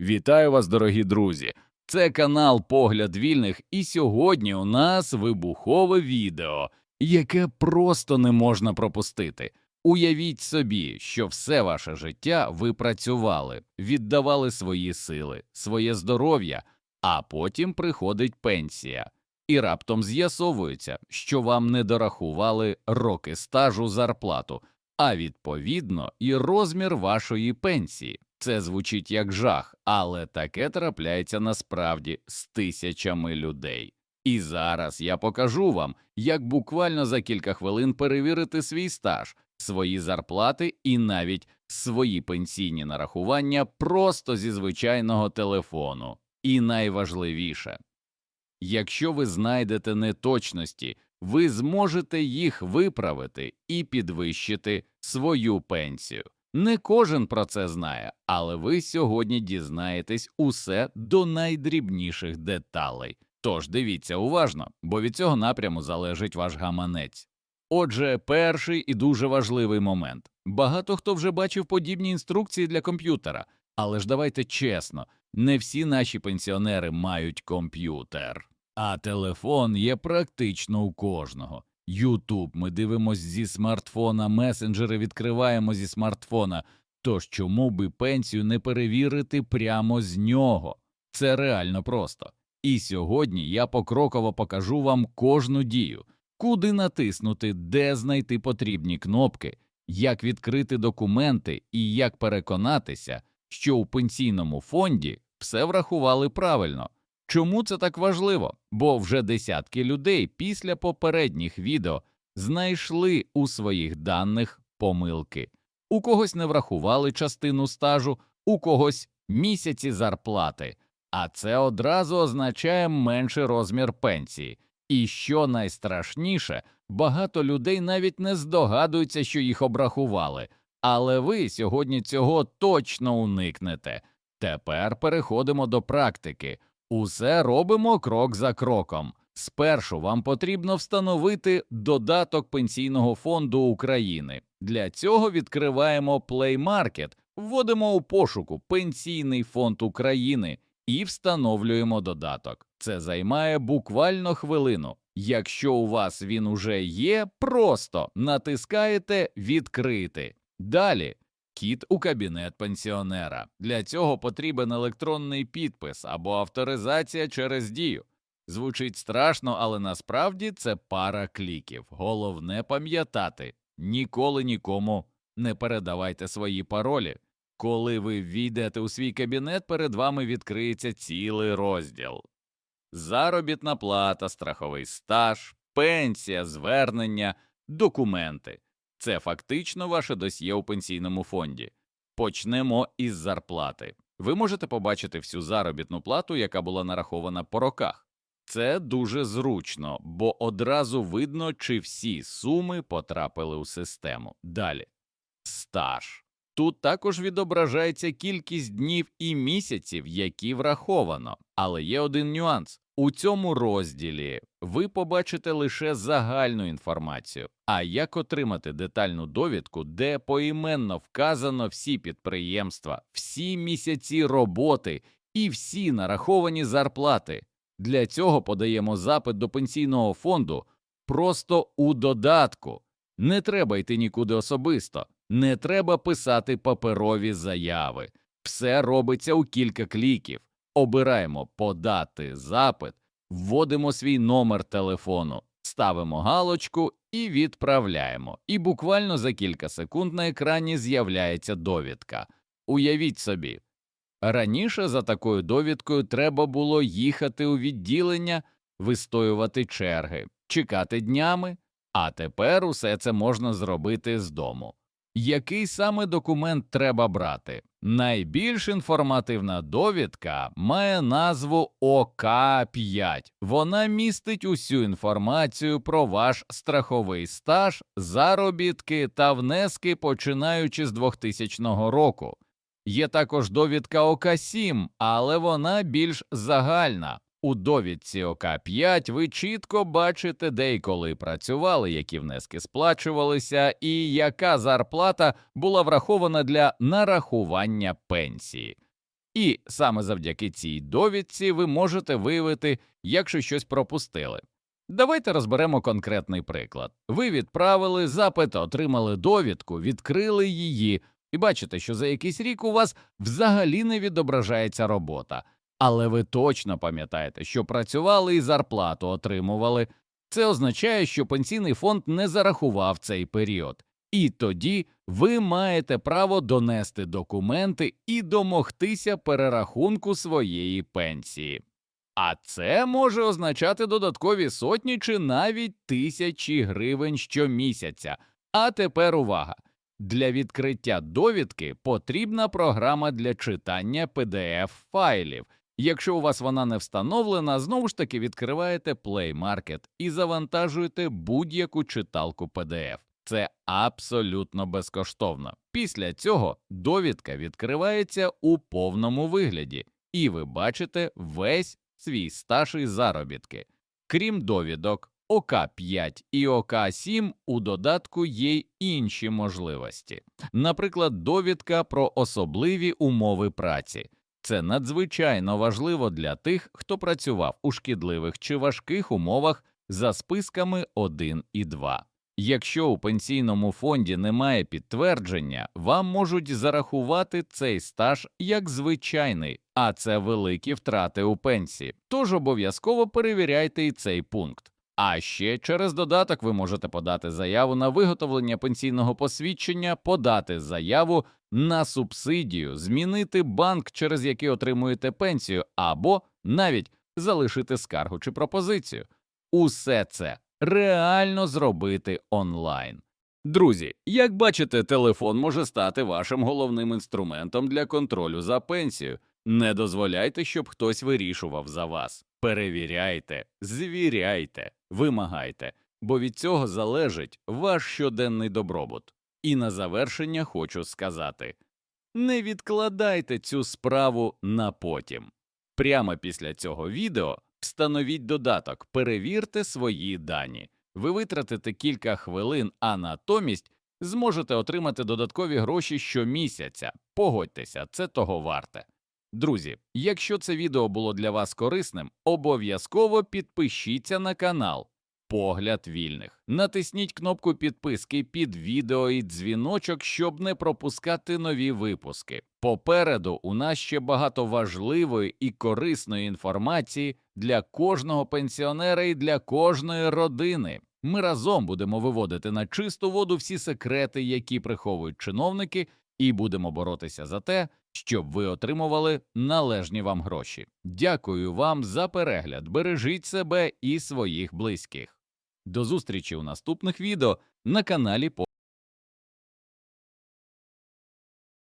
Вітаю вас, дорогі друзі! Це канал Погляд Вільних, і сьогодні у нас вибухове відео, яке просто не можна пропустити. Уявіть собі, що все ваше життя ви працювали, віддавали свої сили, своє здоров'я, а потім приходить пенсія, і раптом з'ясовується, що вам не дорахували роки стажу зарплату, а відповідно і розмір вашої пенсії. Це звучить як жах, але таке трапляється насправді з тисячами людей. І зараз я покажу вам, як буквально за кілька хвилин перевірити свій стаж, свої зарплати і навіть свої пенсійні нарахування просто зі звичайного телефону. І найважливіше, якщо ви знайдете неточності, ви зможете їх виправити і підвищити свою пенсію. Не кожен про це знає, але ви сьогодні дізнаєтесь усе до найдрібніших деталей. Тож дивіться уважно, бо від цього напряму залежить ваш гаманець. Отже, перший і дуже важливий момент. Багато хто вже бачив подібні інструкції для комп'ютера, але ж давайте чесно, не всі наші пенсіонери мають комп'ютер, а телефон є практично у кожного. Ютуб ми дивимось зі смартфона, месенджери відкриваємо зі смартфона. Тож чому би пенсію не перевірити прямо з нього? Це реально просто. І сьогодні я покроково покажу вам кожну дію, куди натиснути, де знайти потрібні кнопки, як відкрити документи і як переконатися, що у пенсійному фонді все врахували правильно. Чому це так важливо? Бо вже десятки людей після попередніх відео знайшли у своїх даних помилки. У когось не врахували частину стажу, у когось місяці зарплати, а це одразу означає менший розмір пенсії. І що найстрашніше, багато людей навіть не здогадуються, що їх обрахували, але ви сьогодні цього точно уникнете. Тепер переходимо до практики. Усе робимо крок за кроком. Спершу вам потрібно встановити додаток Пенсійного фонду України. Для цього відкриваємо Play Market, вводимо у пошуку Пенсійний фонд України і встановлюємо додаток. Це займає буквально хвилину. Якщо у вас він уже є, просто натискаєте Відкрити. Далі Кіт у кабінет пенсіонера. Для цього потрібен електронний підпис або авторизація через дію. Звучить страшно, але насправді це пара кліків. Головне пам'ятати ніколи нікому не передавайте свої паролі. Коли ви війдете у свій кабінет, перед вами відкриється цілий розділ: заробітна плата, страховий стаж, пенсія, звернення, документи. Це фактично ваше досьє у пенсійному фонді. Почнемо із зарплати. Ви можете побачити всю заробітну плату, яка була нарахована по роках. Це дуже зручно, бо одразу видно, чи всі суми потрапили у систему. Далі стаж. Тут також відображається кількість днів і місяців, які враховано, але є один нюанс. У цьому розділі ви побачите лише загальну інформацію, а як отримати детальну довідку, де поіменно вказано всі підприємства, всі місяці роботи і всі нараховані зарплати. Для цього подаємо запит до пенсійного фонду просто у додатку. Не треба йти нікуди особисто, не треба писати паперові заяви. Все робиться у кілька кліків. Обираємо подати запит, вводимо свій номер телефону, ставимо галочку і відправляємо. І буквально за кілька секунд на екрані з'являється довідка. Уявіть собі, раніше за такою довідкою треба було їхати у відділення, вистоювати черги, чекати днями, а тепер усе це можна зробити з дому. Який саме документ треба брати? Найбільш інформативна довідка має назву ОК5. Вона містить усю інформацію про ваш страховий стаж, заробітки та внески, починаючи з 2000 року. Є також довідка ОК7, але вона більш загальна. У довідці ОК5 ви чітко бачите, де і коли працювали, які внески сплачувалися, і яка зарплата була врахована для нарахування пенсії. І саме завдяки цій довідці ви можете виявити, якщо щось пропустили. Давайте розберемо конкретний приклад. Ви відправили запит, отримали довідку, відкрили її, і бачите, що за якийсь рік у вас взагалі не відображається робота. Але ви точно пам'ятаєте, що працювали і зарплату отримували. Це означає, що пенсійний фонд не зарахував цей період. І тоді ви маєте право донести документи і домогтися перерахунку своєї пенсії. А це може означати додаткові сотні чи навіть тисячі гривень щомісяця. А тепер увага! Для відкриття довідки потрібна програма для читання pdf файлів. Якщо у вас вона не встановлена, знову ж таки відкриваєте Play Market і завантажуєте будь-яку читалку PDF. Це абсолютно безкоштовно. Після цього довідка відкривається у повному вигляді, і ви бачите весь свій стаж і заробітки. Крім довідок, ОК5 і ОК7 у додатку є й інші можливості, наприклад, довідка про особливі умови праці. Це надзвичайно важливо для тих, хто працював у шкідливих чи важких умовах за списками 1 і 2. Якщо у пенсійному фонді немає підтвердження, вам можуть зарахувати цей стаж як звичайний, а це великі втрати у пенсії. Тож обов'язково перевіряйте і цей пункт. А ще через додаток ви можете подати заяву на виготовлення пенсійного посвідчення, подати заяву на субсидію, змінити банк, через який отримуєте пенсію, або навіть залишити скаргу чи пропозицію. Усе це реально зробити онлайн. Друзі, як бачите, телефон може стати вашим головним інструментом для контролю за пенсією. Не дозволяйте, щоб хтось вирішував за вас. Перевіряйте, звіряйте, вимагайте, бо від цього залежить ваш щоденний добробут. І на завершення хочу сказати не відкладайте цю справу на потім. Прямо після цього відео встановіть додаток, перевірте свої дані. Ви витратите кілька хвилин, а натомість зможете отримати додаткові гроші щомісяця. Погодьтеся, це того варте. Друзі, якщо це відео було для вас корисним, обов'язково підпишіться на канал Погляд вільних. Натисніть кнопку підписки під відео і дзвіночок, щоб не пропускати нові випуски. Попереду у нас ще багато важливої і корисної інформації для кожного пенсіонера і для кожної родини. Ми разом будемо виводити на чисту воду всі секрети, які приховують чиновники, і будемо боротися за те, щоб ви отримували належні вам гроші. Дякую вам за перегляд. Бережіть себе і своїх близьких. До зустрічі у наступних відео на каналі Погляд